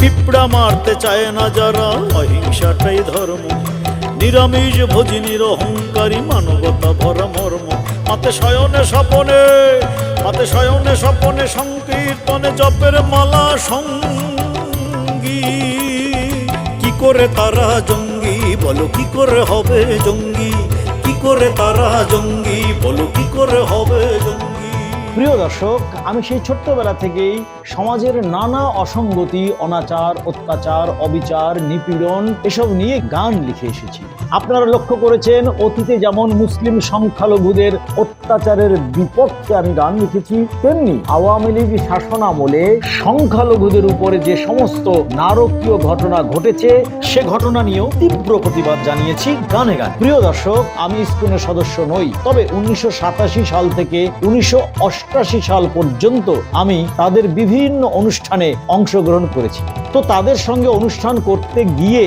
পিঁপড়া মারতে চায় না যারা, অহিংসাটাই ধর্ম। নিরামিষ ভোজিনীর অহংকারী মানবতা ভরা মর্ম। মাতে শয়নে স্বপনে মাতে শয়নে স্বপনে সংকীর্তনে জপের মালা সঙ্গী। কি করে তারা জঙ্গি, বলো কি করে হবে জঙ্গি? কি করে তারা জঙ্গি, বলো কি করে হবে জঙ্গি? প্রিয় দর্শক, আমি সেই ছোট্টবেলা থেকেই সমাজের নানা অসঙ্গতি, অনাচার, অত্যাচার, অবিচার, নিপীড়ন এসব নিয়ে গান লিখে এসেছি। আপনারা লক্ষ্য করেছেন, অতীতে যেমন মুসলিম সংখ্যালঘুদের অত্যাচারের বিপক্ষে আমি গান লিখেছি, তেমনি আওয়ামী লীগ শাসন আমলে সংখ্যালঘুদের উপরে যে সমস্ত নারকীয় ঘটনা ঘটেছে, সে ঘটনা নিয়েও তীব্র প্রতিবাদ জানিয়েছি গানে গান। প্রিয় দর্শক, আমি স্কুলের সদস্য নই, তবে উনিশশো সাতাশি সাল থেকে উনিশশো সাল পর্যন্ত আমি তাদের বিভিন্ন অনুষ্ঠানে অংশগ্রহণ করেছি। তো তাদের সঙ্গে অনুষ্ঠান করতে গিয়ে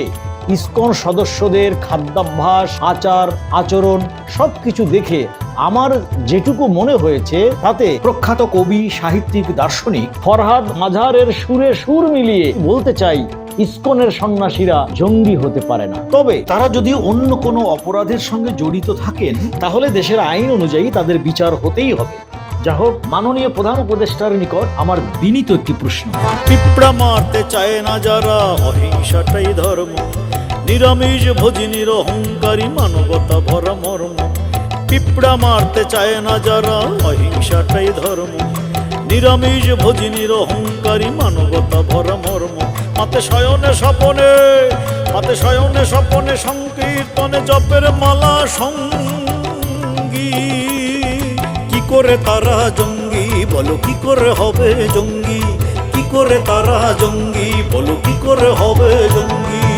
ইসকন সদস্যদের খাদ্যাভ্যাস, আচার, আচরণ সবকিছু দেখে আমার যেটুকু মনে হয়েছে, তাতে প্রখ্যাত কবি, সাহিত্যিক, দার্শনিক ফরহাদ মাঝারের সুরে সুর মিলিয়ে বলতে চাই, ইস্কনের সন্ন্যাসীরা জঙ্গি হতে পারে না। তবে তারা যদি অন্য কোনো অপরাধের সঙ্গে জড়িত থাকেন, তাহলে দেশের আইন অনুযায়ী তাদের বিচার হতেই হবে। যা হোক, মাননীয় প্রধান উপদেষ্টার নিকট আমার বিনীত একটি প্রশ্ন। পিঁপড়া মারতে চায় না যারা, অহিংসাটাই ধর্ম। নিরামিষ ভোজিনীর অহংকারী মানবতা ভরা মর্ম। পিঁপড়া মারতে চায় না যারা, অহিংসাটাই ধর্ম। নিরামিষ ভোজিনীর অহংকারী মানবতা ভরা মর্ম। মাতে শয়নে স্বপনে মাতে শয়নে স্বপনে সংকীর্তনে জপের মালা সঙ্গী। করে তারা জঙ্গি? বলো, কি করে হবে জঙ্গি? কি করে তারা জঙ্গি? বলো, কি করে হবে জঙ্গি?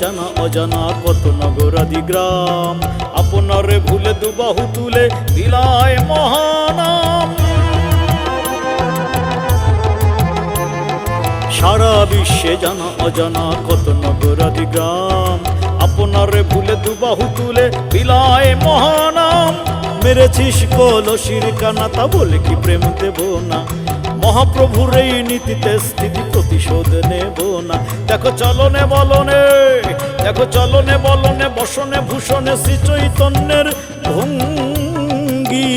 বিশ্বে জানা অজানা কত নগরাদি গ্রাম? আপনারে ভুলে দুবাহু তুলে দিলায় মহানাম। সারা বিশ্বে জানা, অজানা কত নগরাদি গ্রাম? আপনারে ভুলে দুবাহু তুলে বিলায় মহানাম। মেরেছিস কলসির কানা, তা বলে কি প্রেম দেব না? মহাপ্রভুর এই নীতিতে স্থিতি প্রতিশোধ নেব না। দেখো চলনে বলনে, দেখো চলনে বলনে, বসনে ভূষণে শ্রী চৈতন্যের ভঙ্গি।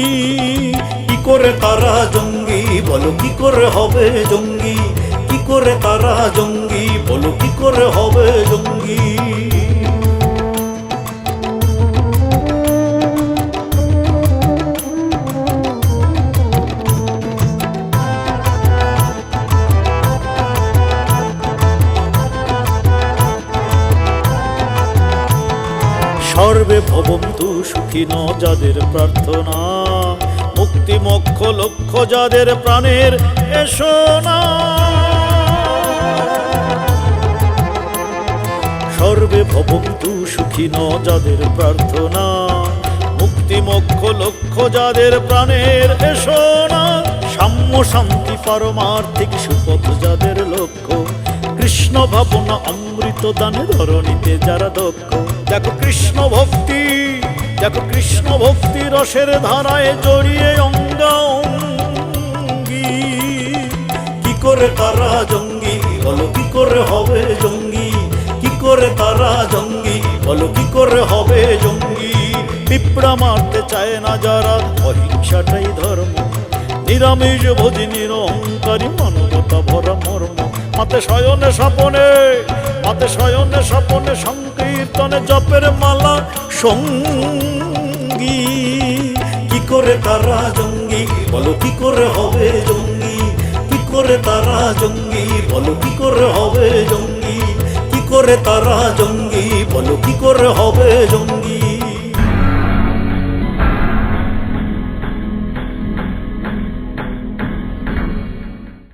কি করে তারা জঙ্গি, বলো কি করে হবে জঙ্গি? কি করে তারা জঙ্গি, বলো কি করে হবে জঙ্গি? সর্বে ভবন্তু সুখিন যাদের প্রার্থনা। মুক্তি মোক্ষ লক্ষ্য যাদের প্রাণের এসো না সর্বে ভবন্তু সুখিন যাদের প্রার্থনা। মুক্তি মোক্ষ লক্ষ্য যাদের প্রাণের এসো না সাম্য শান্তি পারমার্থিক সুপথ যাদের লক্ষ্য। কৃষ্ণ ভাবনা অমৃত দানে ধরণীতে যারা দক্ষ। দেখো কৃষ্ণ ভক্তি দেখো কৃষ্ণ ভক্তি রসের ধারায় জড়িয়ে অঙ্গা অঙ্গি কি করে তারা জঙ্গি? বলো, কি করে হবে জঙ্গি? কি করে তারা জঙ্গি? বলো, কি করে হবে জঙ্গি? পিঁপড়া মারতে চায় না যারা, অহিংসাটাই ধর্ম। নিরামিষ ভোজিনীর অহংকারী মানবতা ভরা মর্ম। মাতে শয়নে স্বপনে মাতে শয়নে স্বপনে সংকীর্তনে জপের মালা সঙ্গী। কি করে তারা জঙ্গি? বলো কি করে হবে জঙ্গি? কি করে তারা জঙ্গি? বলো কি করে হবে জঙ্গি? কি করে তারা জঙ্গি? বলো কি করে হবে জঙ্গি?